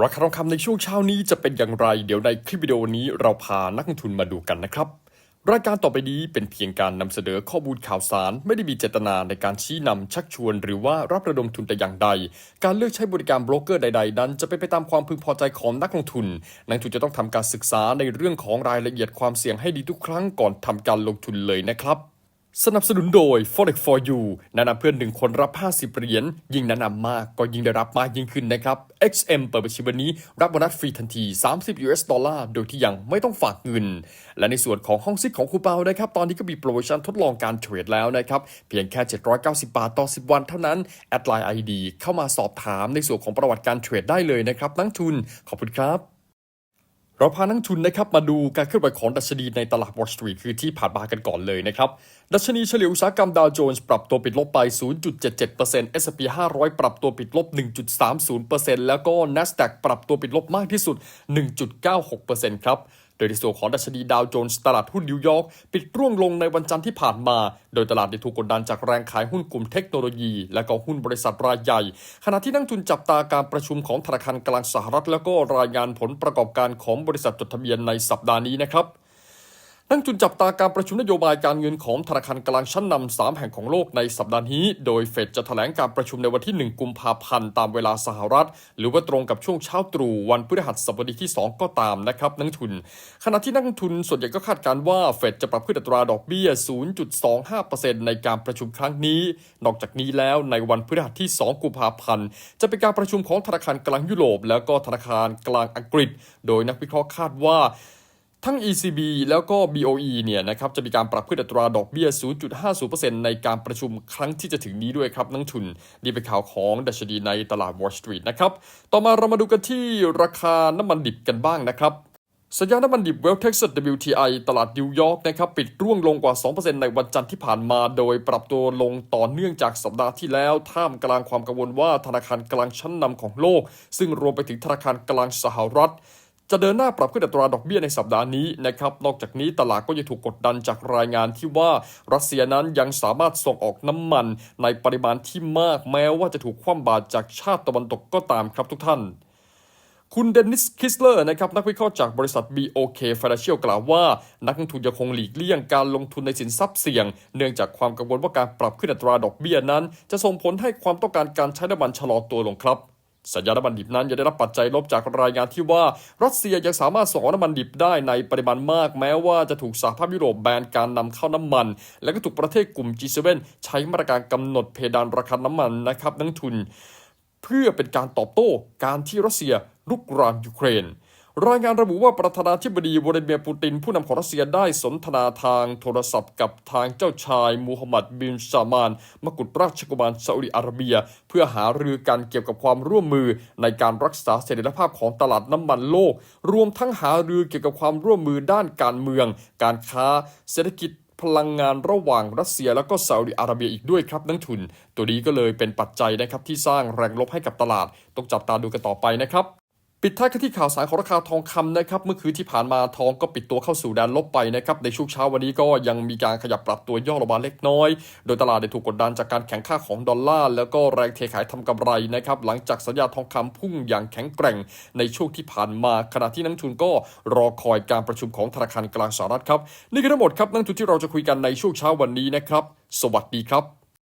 ราคาทองคำในช่วงเช้านี้จะเป็นอย่างไร เดี๋ยวในคลิปวิดีโอนี้เราพานักลงทุนมาดูกันนะครับ รายการต่อไปนี้เป็นเพียงการนำเสนอข้อมูลข่าวสาร ไม่ได้มีเจตนาในการชี้นำชักชวน หรือว่ารับระดมทุนแต่อย่างใด การเลือกใช้บริการโบรกเกอร์ใด ๆ นั้น จะเป็นไปตามความพึงพอใจของนักลงทุน นักลงทุนจะต้องทำการศึกษาในเรื่องของรายละเอียดความเสี่ยงให้ดีทุกครั้งก่อนทำการลงทุนเลยนะครับ สนับสนุนโดย Forex for You แนะนำเพื่อนหนึ่งคนรับ 50 เหรียญ ยิ่งแนะนำมากก็ยิ่งได้รับมากยิ่งขึ้นนะครับ XM เปิดบัญชีวันนี้ รับโบนัสฟรีทันที 30 US ดอลลาร์ โดยที่ยังไม่ต้องฝากเงิน และในส่วนของห้องซิกของครูเปานะครับ ตอนนี้ก็มีโปรโมชั่นทดลองการเทรดแล้วนะครับ เพียงแค่ 790 บาทต่อ 10 วันเท่านั้น แอดไลน์ ID เข้ามาสอบถามในส่วนของประวัติการเทรดได้เลยนะครับนักทุน ขอบคุณครับ เราพานักทุนนะครับมาดูการเคลื่อนไหวของดัชนีในตลาดวอชชีส์คือที่ผ่านมากันก่อนเลยนะครับ ดัชนีเฉลี่ยอุตสาหกรรมดาวโจนส์ปรับตัวปิดลบไป 0.77% S&P 500 ปรับตัวปิดลบ 1.30%แล้วก็ NASDAQ ปรับตัวปิดลบมากที่สุด 1.96%ครับ โดยในส่วนของดัชนีดาวโจนส์ตลาดหุ้นนิวยอร์กปิดร่วงลงในวันจันทร์ที่ผ่านมา โดยตลาดได้ถูกกดดันจากแรงขายหุ้นกลุ่มเทคโนโลยี และก็หุ้นบริษัทรายใหญ่ ขณะที่นักทุนจับตาการประชุมของธนาคารกลางสหรัฐ แล้วก็รายงานผลประกอบการของบริษัทจดทะเบียนในสัปดาห์นี้นะครับ นักทุนจับตาการประชุมนโยบายการเงินของธนาคารกลางชั้นนำสามแห่งของโลกในสัปดาห์นี้ โดยเฟดจะแถลงการประชุมในวันที่ 1 กุมภาพันธ์ตามเวลาสหรัฐ หรือว่าตรงกับช่วงเช้าตรู่วันพฤหัสบดีที่ 2 ก็ตามนะครับนักทุน ขณะที่นักทุนส่วนใหญ่ก็คาดการณ์ว่าเฟดจะปรับขึ้นอัตราดอกเบี้ย 0.25%ในการประชุมครั้งนี้ นอกจากนี้แล้วในวันพฤหัสที่ 2 กุมภาพันธ์จะเป็นการประชุมของธนาคารกลางยุโรป แล้วก็ธนาคารกลางอังกฤษ โดยนักวิเคราะห์คาดว่า ทั้ง ECB แล้วก็ BOE เนี่ยนะครับจะมีการปรับขึ้นอัตราดอกเบี้ย 0.50%ในการประชุมครั้งที่จะถึงนี้ด้วยครับนักทุนนี่เป็นข่าวของดัชนีในตลาด Wall Street นะครับ ต่อมาเรามาดูกันที่ราคาน้ำมันดิบกันบ้างนะครับสัญญาณน้ำมันดิบ West Texas WTI ตลาดนิวยอร์กนะครับปิดร่วงลงกว่า 2%ในวันจันทร์ที่ผ่านมา โดยปรับตัวลงต่อเนื่องจากสัปดาห์ที่แล้ว ท่ามกลางความกังวลว่าธนาคารกลางชั้นนำของโลก ซึ่งรวมไปถึงธนาคารกลางสหรัฐ จะเดินหน้าปรับขึ้นอัตราดอกเบี้ยในสัปดาห์นี้นะครับนอกจากนี้ตลาดก็ยังถูกกดดันจากรายงานที่ว่ารัสเซียนั้นยังสามารถส่งออกน้ำมันในปริมาณที่มากแม้ว่าจะถูกคว่ำบาตรจากชาติตะวันตกก็ตามครับทุกท่านคุณเดนิส คิสเลอร์ นะครับ นักวิเคราะห์จากบริษัท BOK Financial กล่าวว่า นักลงทุนยังคงหลีกเลี่ยงการลงทุนในสินทรัพย์เสี่ยง เนื่องจากความกังวลว่าการปรับขึ้นอัตราดอกเบี้ยนั้น จะส่งผลให้ความต้องการการใช้น้ำมันชะลอตัวลงครับ สัญญาณน้ำมันดิบนั้นยังได้รับปัจจัยลบจากรายงานที่ว่ารัสเซียยังสามารถส่งออกน้ำมันดิบได้ในปริมาณมาก แม้ว่าจะถูกสหภาพยุโรปแบนการนำเข้าน้ำมัน และก็ถูกประเทศกลุ่ม G7 ใช้มาตรการกำหนดเพดานราคาน้ำมันนะครับนักทุน เพื่อเป็นการตอบโต้การที่รัสเซียลุกรานยูเครน รายงานระบุว่าประธานาธิบดีวลาดิเมียร์ปูติน ผู้นำของรัสเซียได้สนทนาทางโทรศัพท์กับทางเจ้าชายมูฮัมหมัดบินซามาน มกุฎราชกุมารซาอุดิอาระเบีย เพื่อหารือกันเกี่ยวกับความร่วมมือในการรักษาเสถียรภาพของตลาดน้ำมันโลก รวมทั้งหารือเกี่ยวกับความร่วมมือด้านการเมือง การค้า เศรษฐกิจพลังงานระหว่างรัสเซียแล้วก็ซาอุดิอาระเบียอีกด้วยครับนักทุน ตัวนี้ก็เลยเป็นปัจจัยนะครับที่สร้างแรงลบให้กับตลาดต้องจับตาดูกันต่อไปนะครับ ปิดท้ายกันที่ข่าวสารของราคาทองคำนะครับเมื่อคืนที่ผ่านมาทองก็ปิดตัวเข้าสู่แดนลบไปนะครับในช่วงเช้าวันนี้ก็ยังมีการขยับปรับตัวย่อลงมาเล็กน้อย โดยตลาดได้ถูกกดดันจากการแข่งค่าของดอลลาร์แล้วก็แรงเทขายทำกำไรนะครับหลังจากสัญญาทองคำพุ่งอย่างแข็งแกร่งในช่วงที่ผ่านมาขณะที่นักทุนก็รอคอยการประชุมของธนาคารกลางสหรัฐครับนี่คือทั้งหมดครับนักทุนที่เราจะคุยกันในช่วงเช้าวันนี้นะครับ สวัสดีครับ